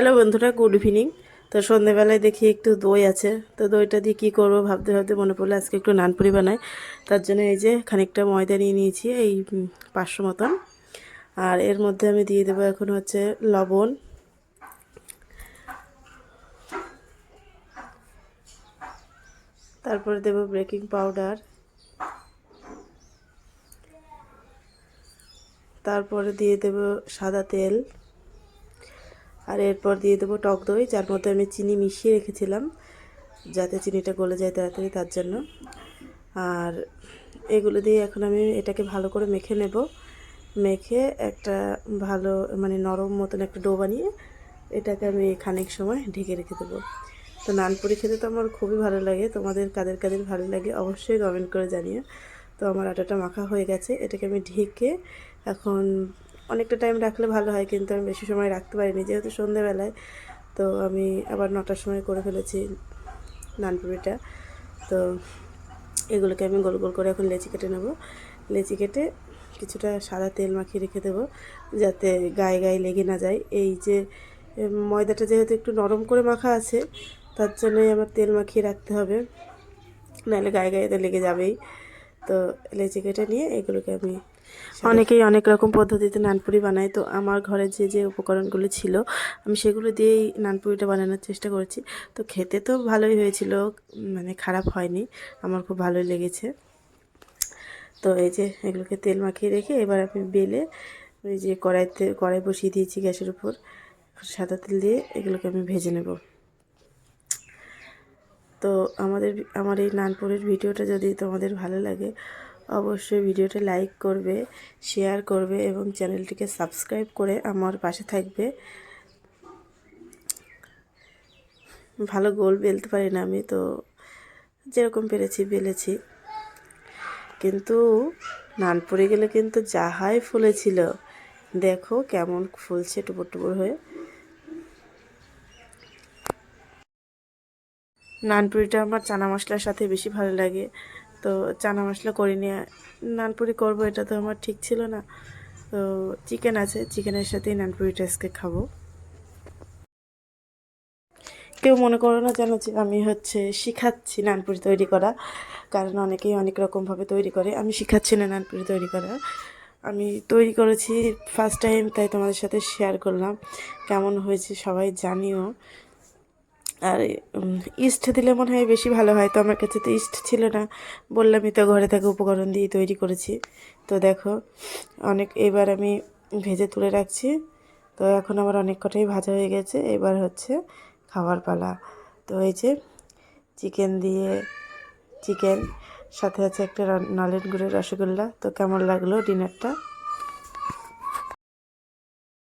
Hello বন্ধুরা, good evening. তো সন্ধেবেলায় দেখি একটু দই আছে। তো দইটা দিয়ে কী করব ভাবতে ভাবতে মনে পড়ল, আজকে একটু নানপুরি বানাই। তার জন্য এই যে খানিকটা ময়দা নিয়ে নিয়েছি, এই পাঁচশো মতন। আর এর মধ্যে আমি দিয়ে দেবো এখন হচ্ছে লবণ। তারপরে দেবো বেকিং পাউডার। তারপরে দিয়ে দেবো সাদা তেল। আর এরপর দিয়ে দেবো টক দই, যার মধ্যে আমি চিনি মিশিয়ে রেখেছিলাম, যাতে চিনিটা গলে যায় তাড়াতাড়ি তার জন্য। আর এগুলো দিয়ে এখন আমি এটাকে ভালো করে মেখে নেব। মেখে একটা ভালো মানে নরম মতন একটা ডো বানিয়ে এটাকে আমি খানিক সময় ঢেকে রেখে দেবো। তো নানপুরি খেতে তো আমার খুবই ভালো লাগে, তোমাদের কাদের কাদের ভালো লাগে অবশ্যই কমেন্ট করে জানিও। তো আমার আটাটা মাখা হয়ে গেছে, এটাকে আমি ঢেকে এখন অনেকটা টাইম রাখলে ভালো হয়, কিন্তু আমি বেশি সময় রাখতে পারিনি। যেহেতু সন্ধেবেলায়, তো আমি আবার নটার সময় করে ফেলেছি নানপুরিটা। তো এগুলোকে আমি গোল গোল করে এখন লেচি কেটে নেব। লেচি কেটে কিছুটা সাদা তেল মাখিয়ে রেখে দেবো, যাতে গায়ে গায়ে লেগে না যায়। এই যে ময়দাটা যেহেতু একটু নরম করে মাখা আছে, তার জন্যই আমার তেল মাখিয়ে রাখতে হবে। নাহলে গায়ে গায়ে তো লেগে যাবেই। তো লেচি কেটে নিয়ে এগুলোকে আমি অনেকেই অনেক রকম পদ্ধতিতে নানপুরি বানায়। তো আমার ঘরে যে যে উপকরণগুলো ছিল, আমি সেগুলো দিয়েই নানপুরিটা বানানোর চেষ্টা করেছি। তো খেতে তো ভালোই হয়েছিল মানে খারাপ হয়নি, আমার খুব ভালোই লেগেছে। তো এই যে এগুলোকে তেল মাখিয়ে রেখে এবার আমি বেলে ওই যে কড়াইতে, কড়াই বসিয়ে দিয়েছি গ্যাসের উপর, সাদা তেল দিয়ে এগুলোকে আমি ভেজে নেব। তো আমাদের আমার এই নানপুরের ভিডিওটা যদি তোমাদের ভালো লাগে, অবশ্যই ভিডিওটা লাইক করবে, শেয়ার করবে এবং চ্যানেলটিকে সাবস্ক্রাইব করে আমার পাশে থাকবে। ভালো গোল বেলতে পারি না আমি, তো যেরকম পেরেছি বেলেছি। কিন্তু নানপুরে গেলে কিন্তু যাহাই ফুলেছিল দেখো কেমন ফুলছে টুপুর টুপুর হয়ে। নানপুরিটা আমার চানা মশলার সাথে বেশি ভালো লাগে। তো চানা মশলা করিনি নানপুরি করব, এটা তো আমার ঠিক ছিল না। তো চিকেন আছে, চিকেনের সাথেই নানপুরিটা আজকে খাব। কেউ মনে করো না যেন যে আমি হচ্ছে শিখাচ্ছি নানপুরি তৈরি করা, কারণ অনেকেই অনেক রকমভাবে তৈরি করে। আমি শিখাচ্ছি না নানপুরি তৈরি করা। আমি তৈরি করেছি ফার্স্ট টাইম তাই তোমাদের সাথে শেয়ার করলাম। কেমন হয়েছে সবাই জানিও। আর ইস্ট দিলে মনে হয় বেশি ভালো হয়, তো আমার কাছে তো ইস্ট ছিল না। বললামই তো ঘরে থাকা উপকরণ দিয়ে তৈরি করেছি। তো দেখো, অনেক, এবার আমি ভেজে তুলে রাখছি। তো এখন আমার অনেক কটাই ভাজা হয়ে গেছে। এবার হচ্ছে খাওয়ার পালা। তো এই যে চিকেন দিয়ে, চিকেন, সাথে আছে একটা নলেন গুড়ের রসগোল্লা। তো কেমন লাগল ডিনারটা?